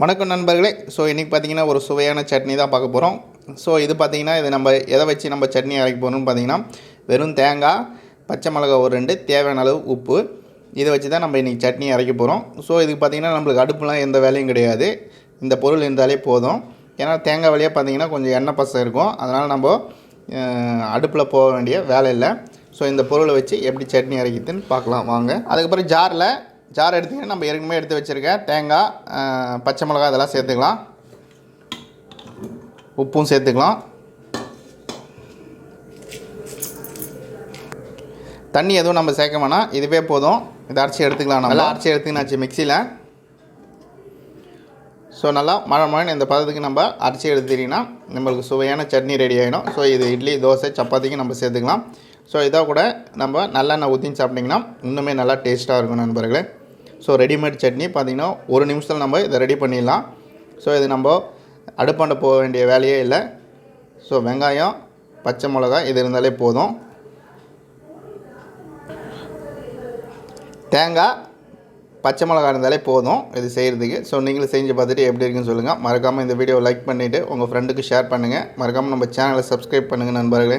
வணக்கம் நண்பர்களே. ஸோ இன்றைக்கி பார்த்தீங்கன்னா ஒரு சுவையான சட்னி தான் பார்க்க போகிறோம் ஸோ இது பார்த்தீங்கன்னா இது நம்ம எதை வச்சு நம்ம சட்னி அரைக்க போகிறோம்னு பார்த்தீங்கன்னா வெறும் தேங்காய் பச்சை மிளகாய் ஒரு ரெண்டு தேவையான அளவு உப்பு. இதை வச்சு தான் நம்ம இன்றைக்கி சட்னி அரைக்க போகிறோம் ஸோ இதுக்கு பார்த்தீங்கன்னா நம்மளுக்கு அடுப்புலாம் எந்த வேலையும் கிடையாது. இந்த பொருள் இருந்தாலே போதும். ஏன்னா தேங்காய் வழியாக பார்த்தீங்கன்னா கொஞ்சம் எண்ணெய் பசம் இருக்கும். அதனால் நம்ம அடுப்பில் போக வேண்டிய வேலை இல்லை. ஸோ இந்த பொருளை வச்சு எப்படி சட்னி அரைக்கிதுன்னு பார்க்கலாம். வாங்க. அதுக்கப்புறம் ஜாரில் ஜார் எடுத்திங்கன்னா நம்ம ஏற்கனவே எடுத்து வச்சுருக்கேன் தேங்காய் பச்சை மிளகாய் அதெல்லாம் சேர்த்துக்கலாம். உப்பும் சேர்த்துக்கலாம். தண்ணி எதுவும் நம்ம சேர்க்க வேணாம். இதுவே போதும். இதை அரைச்சி எடுத்துக்கலாம் நல்லா அரைச்சி எடுத்துக்கினாச்சு மிக்சியில். ஸோ நல்லா மழை மழை இந்த பதத்துக்கு நம்ம அரைச்சி எடுத்துட்டிங்கன்னா நம்மளுக்கு சுவையான சட்னி ரெடி ஆகிடும் ஸோ இது இட்லி தோசை சப்பாத்திக்கு நம்ம சேர்த்துக்கலாம். ஸோ இதை கூட நம்ம நல்லெண்ணெய் ஊற்றி சாப்பிட்டிங்கன்னா இன்னுமே நல்லா டேஸ்ட்டாக இருக்கும் நண்பர்களே. ஸோ ரெடிமேட் சட்னி பார்த்திங்கன்னா ஒரு நிமிஷத்தில் நம்ம இதை ரெடி பண்ணிடலாம். ஸோ இது நம்ம அடுப்பாண்ட போக வேண்டிய வேலையே இல்லை. ஸோ வெங்காயம் பச்சை மிளகாய் இது இருந்தாலே போதும். தேங்காய் பச்சை மிளகா இருந்தாலே போதும். இது செய்கிறதுக்கு ஸோ நீங்களும் செஞ்சு பார்த்துட்டு எப்படி இருக்குன்னு சொல்லுங்கள் மறக்காமல் இந்த வீடியோ லைக் பண்ணிவிட்டு உங்கள் ஃப்ரெண்டுக்கு ஷேர் பண்ணுங்கள் மறக்காமல் நம்ம சேனலை சப்ஸ்கிரைப் பண்ணுங்கள் நண்பர்களே.